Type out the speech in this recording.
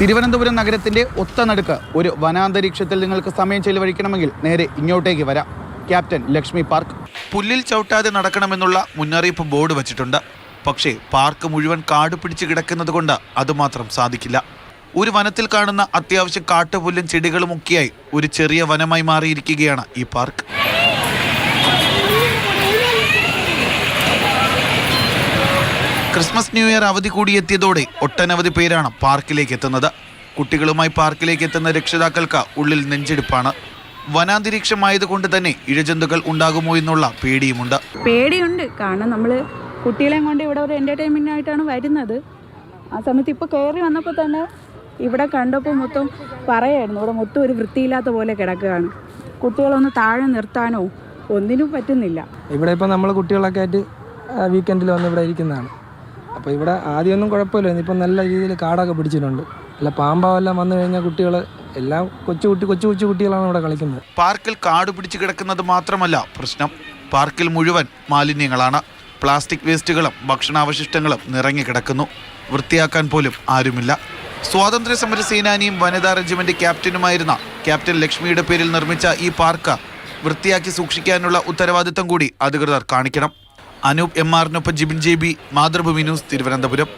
തിരുവനന്തപുരം നഗരത്തിന്റെ ഒത്തനടുക്ക് ഒരു വനാന്തരീക്ഷത്തിൽ നിങ്ങൾക്ക് സമയം ചെലവഴിക്കണമെങ്കിൽ നേരെ ഇങ്ങോട്ടേക്ക് വരാം. Captain Lakshmi park. പുല്ലിൽ ചവിട്ടാതെ നടക്കണമെന്നുള്ള മുന്നറിയിപ്പ് ബോർഡ് വച്ചിട്ടുണ്ട്. പക്ഷേ പാർക്ക് മുഴുവൻ കാട് പിടിച്ച് കിടക്കുന്നത് കൊണ്ട് അതുമാത്രം സാധിക്കില്ല. ഒരു വനത്തിൽ കാണുന്ന അത്യാവശ്യം കാട്ടുപുല്ലും ചെടികളും ഒക്കെയായി ഒരു ചെറിയ വനമായി മാറിയിരിക്കുകയാണ് ഈ പാർക്ക്. ക്രിസ്മസ് ന്യൂ ഇയർ അവധി കൂടിയെത്തിയതോടെ ഒട്ടനവധി പേരാണ് പാർക്കിലേക്ക് എത്തുന്നത്. കുട്ടികളുമായി പാർക്കിലേക്ക് എത്തുന്ന രക്ഷിതാക്കൾക്ക് ഉള്ളിൽ നെഞ്ചെടുപ്പാണ്. വനാന്തരീക്ഷമായതുകൊണ്ട് തന്നെ ഇഴജന്തുക്കൾ ഉണ്ടാകുമോ എന്നുള്ള പേടിയുമുണ്ട്. പേടിയുണ്ട്. കാരണം നമ്മൾ കുട്ടികളെയും കൊണ്ട് ഇവിടെ ഒരു എന്റർടൈൻമെന്റ് ആയിട്ടാണ് വരുന്നത്. ആ സമയത്ത് ഇപ്പോൾ കയറി വന്നപ്പോൾ തന്നെ ഇവിടെ കണ്ടപ്പോൾ മൊത്തം പറയായിരുന്നു. ഇവിടെ മൊത്തം ഒരു വൃത്തിയില്ലാത്ത പോലെ കിടക്കുകയാണ്. കുട്ടികളൊന്ന് താഴെ നിർത്താനോ ഒന്നിനും പറ്റുന്നില്ല. ഇവിടെ ഇപ്പോൾ നമ്മൾ കുട്ടികളൊക്കെ ആയിട്ട് വീക്കെൻഡിൽ വന്ന് ഇവിടെ ഇരിക്കുന്നതാണ്. അപ്പോൾ ഇവിടെ ആദ്യമൊന്നും കുഴപ്പമില്ലായിരുന്നു. ഇപ്പം നല്ല രീതിയിൽ കാടൊക്കെ പിടിച്ചിട്ടുണ്ട്. അല്ല പാമ്പാവെല്ലാം വന്നു കഴിഞ്ഞാൽ കുട്ടികൾ എല്ലാം കൊച്ചു കുട്ടി കൊച്ചു കൊച്ചു കുട്ടികളാണ് ഇവിടെ കളിക്കുന്നത്. പാർക്കിൽ കാട് പിടിച്ച് കിടക്കുന്നത് മാത്രമല്ല പ്രശ്നം. പാർക്കിൽ മുഴുവൻ മാലിന്യങ്ങളാണ്. പ്ലാസ്റ്റിക് വേസ്റ്റുകളും ഭക്ഷണാവശിഷ്ടങ്ങളും നിറങ്ങി കിടക്കുന്നു. വൃത്തിയാക്കാൻ പോലും ആരുമില്ല. സ്വാതന്ത്ര്യ സമര സേനാനിയും വനിതാ റെജിമെന്റ് ക്യാപ്റ്റനുമായിരുന്ന ക്യാപ്റ്റൻ ലക്ഷ്മിയുടെ പേരിൽ നിർമ്മിച്ച ഈ പാർക്ക് വൃത്തിയാക്കി സൂക്ഷിക്കാനുള്ള ഉത്തരവാദിത്തം കൂടി അധികൃതർ കാണിക്കണം. Anoop M ആറിനൊപ്പം Jibin J B Mathrubhumi news Thiruvananthapuram.